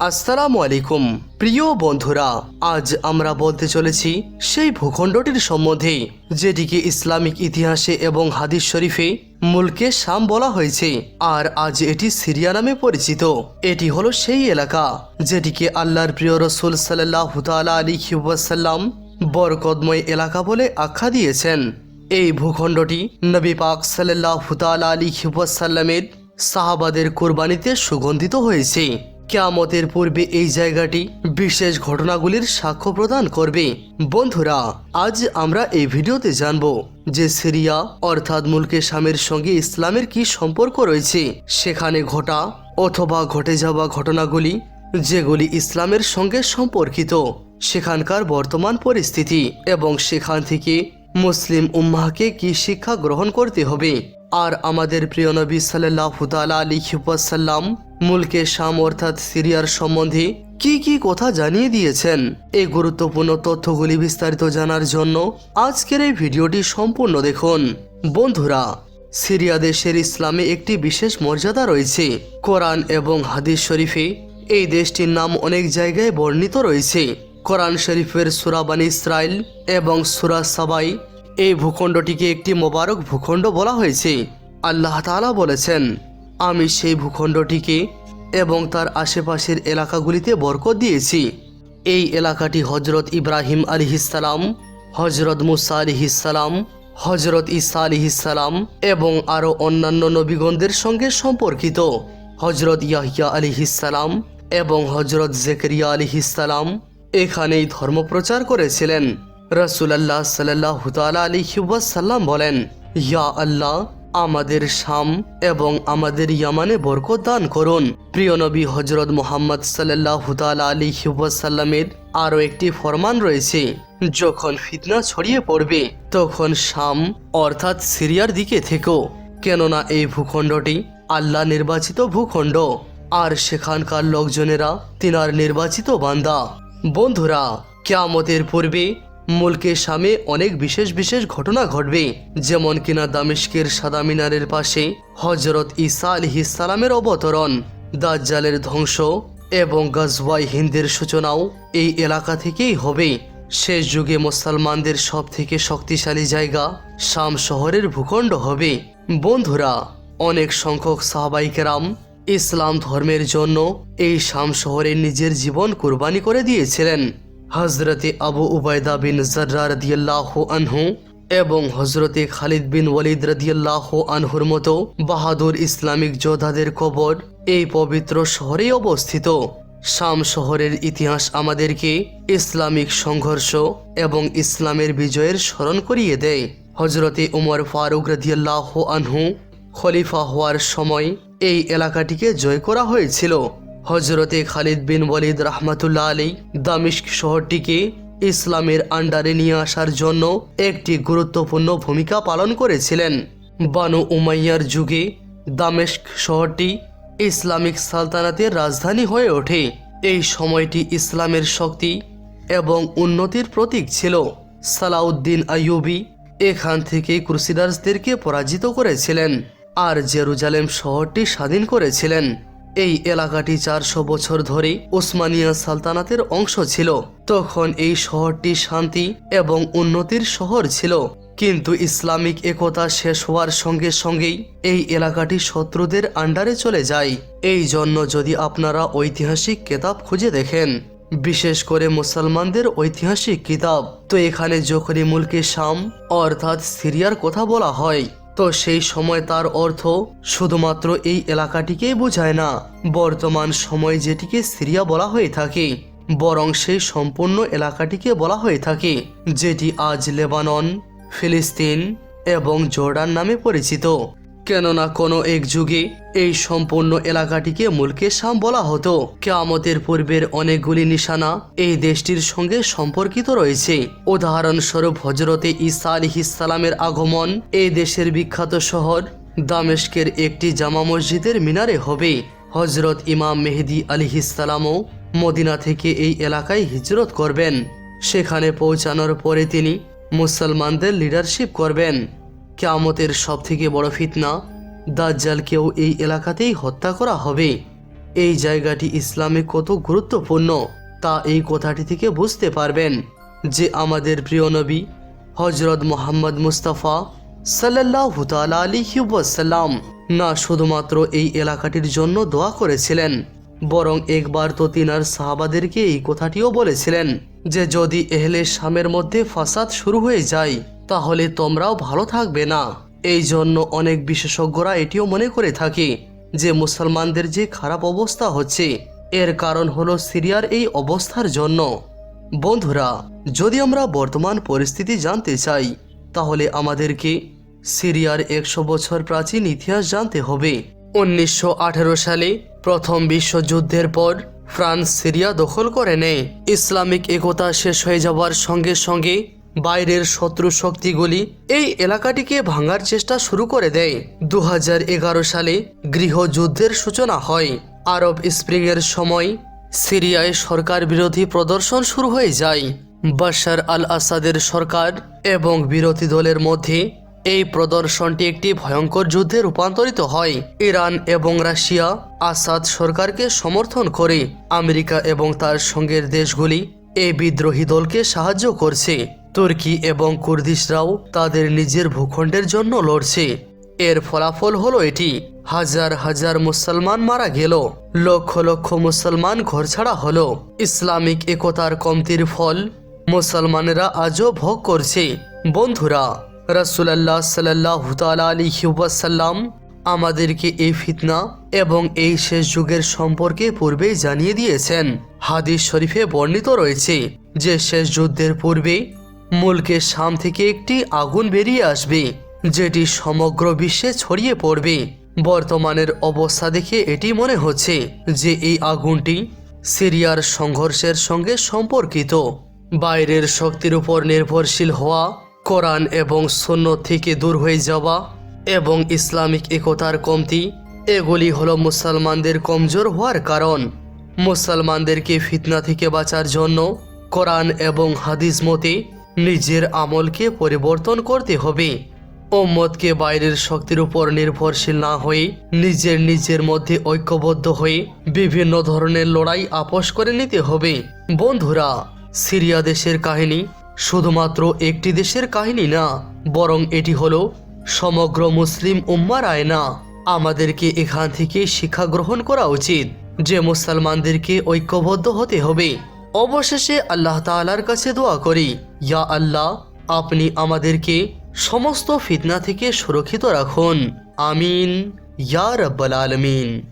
আসসালামু আলাইকুম, প্রিয় বন্ধুরা, আজ আমরা বলতে চলেছি সেই ভূখণ্ডটির সম্বন্ধে, যেটিকে ইসলামিক ইতিহাসে এবং হাদিস শরীফে মুলকে শাম বলা হয়েছে, আর আজ এটি সিরিয়া নামে পরিচিত। এটি হলো সেই এলাকা, যেটিকে আল্লাহর প্রিয় রসুল সাল্লাহ তালা আলী ওয়াসাল্লাম বরকদময় এলাকা বলে আখ্যা দিয়েছেন। এই ভূখণ্ডটি নবী পাক সাল্লাহ তালা আলী ওয়াসাল্লামের সাহাবাদের কোরবানিতে সুগন্ধিত হয়েছে। কেয়ামতের পূর্বে এই জায়গাটি বিশেষ ঘটনাগুলির সাক্ষ্য প্রদান করবে। বন্ধুরা, আজ আমরা এই ভিডিওতে জানব যে সিরিয়া, অর্থাৎ মুলকে শামের সঙ্গে ইসলামের কি সম্পর্ক রয়েছে। সেখানে ঘটা অথবা ঘটে যাওয়া ঘটনাগুলি, যেগুলি ইসলামের সঙ্গে সম্পর্কিত, সেখানকার বর্তমান পরিস্থিতি এবং সেখান থেকে মুসলিম উম্মাহকে কি শিক্ষা গ্রহণ করতে হবে। আর আমাদের প্রিয় নবী সাল্লাহ তালা আলী মুলকে শাম অর্থাৎ সিরিয়ার সম্বন্ধে কি কি কথা জানিয়ে দিয়েছেন? এই গুরুত্বপূর্ণ তথ্যগুলি বিস্তারিত জানার জন্য আজকের এই ভিডিওটি সম্পূর্ণ দেখুন। বন্ধুরা, সিরিয়া দেশের ইসলামে একটি বিশেষ মর্যাদা রয়েছে। কোরআন এবং হাদিস শরীফে এই দেশটির নাম অনেক জায়গায় বর্ণিত রয়েছে। কোরআন শরীফের সুরাবানি ইসরায়েল এবং সুরা সাবাই এই ভূখণ্ডটিকে একটি মোবারক ভূখণ্ড বলা হয়েছে। আল্লাহ তাআলা বলেছেন, আমি সেই ভূখণ্ডটিকে এবং তার আশেপাশের এলাকাগুলিতে বরকত দিয়েছি। এই এলাকাটি হজরত ইব্রাহিম আলিহিসাল্লাম হজরত মুসা আলিহিসাল্লাম হজরত ইসা আলিহিসাল্লাম এবং আরও অন্যান্য নবীগণদের সঙ্গে সম্পর্কিত। হজরত ইয়াহিয়া আলিহিসাল্লাম এবং হজরত জেকরিয়া আলিহিসাল্লাম এখানেই ধর্মপ্রচার করেছিলেন। রসুলাল্লাহ সাল্লাহ তালা আলী সাল্লাম বলেন, ইয়া আল্লাহ, আমাদের শাম এবং আমাদের ইয়ামানে বরকত দান করুন। প্রিয় নবী হজরত মোহাম্মদ সাল্লাহ তালা আলী সাল্লামের আরও একটি ফরমান রয়েছে, যখন ফিতনা ছড়িয়ে পড়বে, তখন শাম, অর্থাৎ সিরিয়ার দিকে থেকেও কেননা এই ভূখণ্ডটি আল্লাহ নির্বাচিত ভূখণ্ড, আর সেখানকার লোকজনেরা তিনার নির্বাচিত বান্দা। বন্ধুরা, কেয়ামতের পূর্বে মুলকে সামে অনেক বিশেষ বিশেষ ঘটনা ঘটবে। যেমন কিনা দামেস্কের সাদা মিনারের পাশে হজরত ঈসা আলহিসালামের অবতরণ, দাজ্জালের ধ্বংস এবং গজওয়াই হিন্দের সূচনাও এই এলাকা থেকেই হবে। শেষ যুগে মুসলমানদের সব থেকে শক্তিশালী জায়গা শাম শহরের ভূখণ্ড হবে। বন্ধুরা, অনেক সংখ্যক সাহাবাইকেরাম ইসলাম ধর্মের জন্য এই শাম শহরে নিজের জীবন কুরবানি করে দিয়েছিলেন। হজরতে আবু উবায়দা বিন জর্রা রদিয়াল্লাহ আনহু এবং হজরতে খালিদ বিন ওয়ালিদ রদিয়াল্লাহ আনহুর মতো বাহাদুর ইসলামিক যোদ্ধাদের কবর এই পবিত্র শহরেই অবস্থিত। শাম শহরের ইতিহাস আমাদেরকে ইসলামিক সংঘর্ষ এবং ইসলামের বিজয়ের স্মরণ করিয়ে দেয়। হজরতে উমর ফারুক রদিয়াল্লাহ আনহু খলিফা হওয়ার সময় এই এলাকাটিকে জয় করা হয়েছিল। হজরতে খালিদ বিন ওয়ালিদ রহমাতুল্লাহ আলী দামিস্ক শহরটিকে ইসলামের আন্ডারে নিয়ে আসার জন্য একটি গুরুত্বপূর্ণ ভূমিকা পালন করেছিলেন। বানু উমাইয়ার যুগে দামেস্ক শহরটি ইসলামিক সালতানাতের রাজধানী হয়ে ওঠে। এই সময়টি ইসলামের শক্তি এবং উন্নতির প্রতীক ছিল। সালাউদ্দিন আইয়ুবি এখান থেকে ক্রুসিডার্সদেরকে পরাজিত করেছিলেন আর জেরুজালেম শহরটি স্বাধীন করেছিলেন। এই এলাকাটি চারশো বছর ধরে ওসমানিয়া সালতানাতের অংশ ছিল। তখন এই শহরটি শান্তি এবং উন্নতির শহর ছিল। কিন্তু ইসলামিক একতা শেষ হওয়ার সঙ্গে সঙ্গেই এই এলাকাটি শত্রুদের আন্ডারে চলে যায়। এই জন্য যদি আপনারা ঐতিহাসিক কেতাব খুঁজে দেখেন, বিশেষ করে মুসলমানদের ঐতিহাসিক কিতাব, তো এখানে যখনই মুলকে শাম, অর্থাৎ সিরিয়ার কথা বলা হয় তো সেই সময় তার অর্থ শুধুমাত্র এই এলাকাটিকেই বোঝায় না, বর্তমান সময় যেটিকে সিরিয়া বলা হয়ে থাকে, বরং সেই সম্পূর্ণ এলাকাটিকে বলা হয়ে থাকে, যেটি আজ লেবানন, ফিলিস্তিন এবং জর্ডান নামে পরিচিত। কেননা কোনো এক যুগে এই সম্পূর্ণ এলাকাটিকে মুলকে শাম বলা হতো। কেয়ামতের পূর্বের অনেকগুলি নিশানা এই দেশটির সঙ্গে সম্পর্কিত রয়েছে। উদাহরণস্বরূপ হজরতে ঈসা আলিহিসালামের আগমন এই দেশের বিখ্যাত শহর দামেস্কের একটি জামা মসজিদের মিনারে হবে। হজরত ইমাম মেহেদি আলিহিসালামও মদিনা থেকে এই এলাকায় হিজরত করবেন। সেখানে পৌঁছানোর পরে তিনি মুসলমানদের লিডারশিপ করবেন। কেয়ামতের সবথেকে বড় ফিতনা, দাজ্জালকেও এই এলাকাতেই হত্যা করা হবে। এই জায়গাটি ইসলামে কত গুরুত্বপূর্ণ, তা এই কথাটি থেকে বুঝতে পারবেন যে আমাদের প্রিয় নবী হজরত মোহাম্মদ মুস্তাফা সাল্লাহ আলিহি ওয়াসাল্লাম না শুধুমাত্র এই এলাকাটির জন্য দোয়া করেছিলেন, বরং একবার তো তিনার সাহাবাদেরকে এই কথাটিও বলেছিলেন। যে যদি এহলে শামের মধ্যে ফাসাদ শুরু হয়ে যায়, তাহলে তোমরাও ভালো থাকবে না। এই জন্য অনেক বিশেষজ্ঞরা এটিও মনে করে থাকে যে মুসলমানদের যে খারাপ অবস্থা হচ্ছে, এর কারণ হলো সিরিয়ার এই অবস্থার জন্য। বন্ধুরা, যদি আমরা বর্তমান পরিস্থিতি জানতে চাই, তাহলে আমাদেরকে সিরিয়ার একশো বছর প্রাচীন ইতিহাস জানতে হবে। উনিশশো আঠেরো সালে প্রথম বিশ্বযুদ্ধের পর ফ্রান্স সিরিয়া দখল করে নেয়। ইসলামিক একতা শেষ হয়ে যাওয়ার সঙ্গে সঙ্গে বাইরের শত্রু শক্তিগুলি এই এলাকাটিকে ভাঙার চেষ্টা শুরু করে দেয়। দু হাজার এগারো সালে গৃহযুদ্ধের সূচনা হয়। আরব স্প্রিংয়ের সময় সিরিয়ায় সরকার বিরোধী প্রদর্শন শুরু হয়ে যায়। বাশার আল আসাদের সরকার এবং বিরোধী দলের মধ্যে এই প্রদর্শনটি একটি ভয়ঙ্কর যুদ্ধে রূপান্তরিত হয়। ইরান এবং রাশিয়া আসাদ সরকারকে সমর্থন করে। আমেরিকা এবং তার সঙ্গের দেশগুলি এই বিদ্রোহী দলকে সাহায্য করছে। তুর্কি এবং কুর্দিশরাও তাদের নিজের ভূখণ্ডের জন্য লড়ছে। এর ফলাফল হলো এটি। হাজার হাজার মুসলমান মারা গেল। লক্ষ লক্ষ মুসলমান ঘরছাড়া হলো। ইসলামিক একতার কমতির ফল মুসলমানেরা আজও ভোগ করছে। বন্ধুরা রাসুলাল্লাহ সাল্লাহ আলিহাসাল্লাম আমাদেরকে এই ফিতনা এবং এই শেষ যুগের সম্পর্কে পূর্বেই জানিয়ে দিয়েছেন। হাদিস শরীফে বর্ণিত রয়েছে যে শেষ যুদ্ধের পূর্বে মুলকে শাম থেকে একটি আগুন বেরিয়ে আসবে, যেটি সমগ্র বিশ্বে ছড়িয়ে পড়বে। বর্তমানের অবস্থা দেখে এটি মনে হচ্ছে যে এই আগুনটি সিরিয়ার সংঘর্ষের সঙ্গে সম্পর্কিত। বাইরের শক্তির উপর নির্ভরশীল হওয়া কোরআন এবং সৈন্য থেকে দূর হয়ে যাওয়া এবং ইসলামিক একতার কমতি, এগুলি হলো মুসলমানদের কমজোর হওয়ার কারণ। মুসলমানদেরকে ফিতনা থেকে বাঁচার জন্য কোরআন এবং হাদিস মতে নিজের আমলকে পরিবর্তন করতে হবে। ওম্মদকে বাইরের শক্তির উপর নির্ভরশীল না হয়ে নিজের নিজের মধ্যে ঐক্যবদ্ধ হয়ে বিভিন্ন ধরনের লড়াই আপোষ করে নিতে হবে। বন্ধুরা, সিরিয়া দেশের কাহিনী শুধুমাত্র একটি দেশের কাহিনী না, বরং এটি হলো সমগ্র মুসলিম উম্মার আয়না। আমাদেরকে এখান থেকে শিক্ষা গ্রহণ করা উচিত যে মুসলমানদেরকে ঐক্যবদ্ধ হতে হবে। অবশেষে আল্লাহ তাআলার কাছে দোয়া করি, ইয়া আল্লাহ, আপনি আমাদেরকে সমস্ত ফিতনা থেকে সুরক্ষিত রাখুন। আমিন। ইয়া রব্বাল আলমিন।